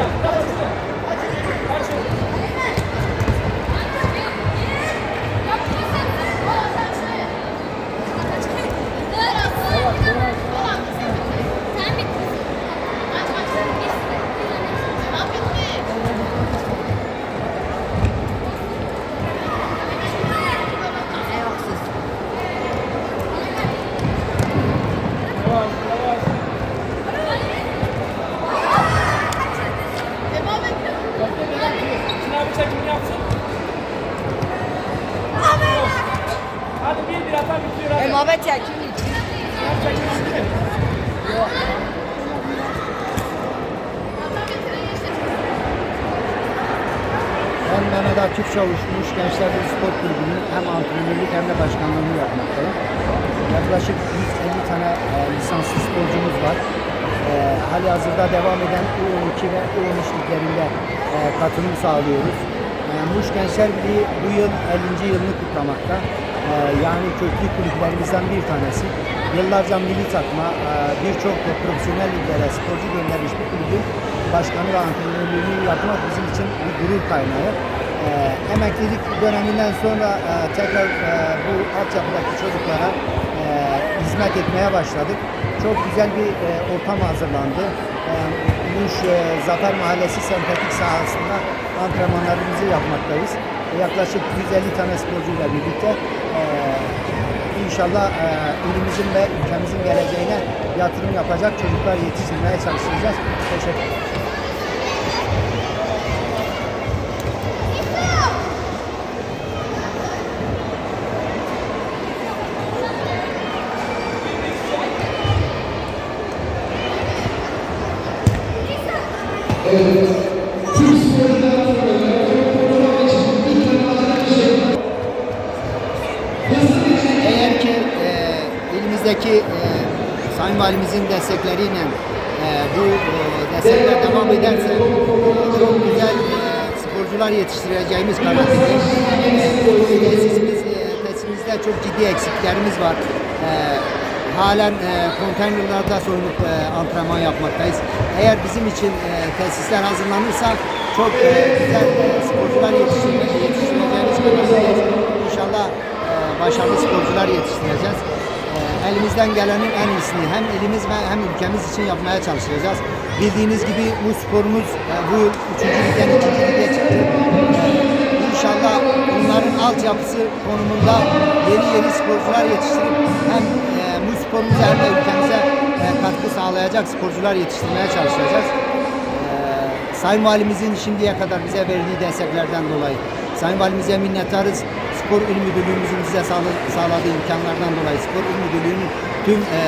Yeah. Çekim bitti mi? Ben Mehmet Akif Çavuş, Muş Gençler Birliği Spor Kulübü'nün hem antrenörlük hem de başkanlığını yapmaktayım. Yaklaşık 150 tane e, lisanslı sporcumuz var. E, hali hazırda devam eden U12 ve U13 liglerinde e, katılım sağlıyoruz. E, Muş Gençler Birliği bu yıl 50. yılını kutlamakta. E, yani köklü kulüplerimizden bir tanesi. Yıllarca milli takma, e, birçok profesyonel liglere sporcu göndermiş bir kulübün başkanı ve antrenörlüğünü yapmak bizim için bir gurur kaynağı. E, emeklilik döneminden sonra e, tekrar e, bu altyapıdaki çocuklara hizmet etmeye başladık. Çok güzel bir ortam hazırlandı. Muş Zafer Mahallesi sempatik sahasında antrenmanlarımızı yapmaktayız. Yaklaşık 150 tane sporcuyla birlikte e, inşallah e, ilimizin ve ülkemizin geleceğine yatırım yapacak çocuklar yetiştirmeye çalışacağız. Teşekkür ederim. Eğer ilimizdeki e, Sayın Valimizin destekleriyle e, bu e, destekler devam ederse e, çok güzel e, sporcular yetiştireceğimiz kanaatindeyim. E, tesisimiz, e, çok ciddi eksiklerimiz var. E, halen e, konteynerlarda soyunup e, antrenman yapmaktayız. Eğer bizim için e, tesisler hazırlanırsa çok e, güzel e, sporcular yetiştirme, yetiştireceğimiz kanaatindeyim. İnşallah e, başarılı sporcular yetiştireceğiz. E, elimizden gelenin en iyisini hem ilimiz ve hem ülkemiz için yapmaya çalışacağız. Bildiğiniz gibi bu sporumuz e, bu yıl 3. ligden 2. lige çıktı. E, İnşallah bunların altyapısı konumunda yeni yeni sporcular yetiştirip hem bu sporumuza hem de ülkemize katkı sağlayacak sporcular yetiştirmeye çalışacağız. Sayın Valimizin şimdiye kadar bize verdiği desteklerden dolayı Sayın Valimize minnettarız. Spor İl Müdürlüğümüzün bize sağla- sağladığı imkanlardan dolayı Spor İl Müdürlüğü'nün tüm e,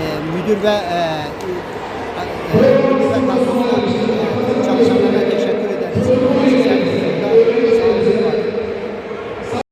e, müdür ve e, e,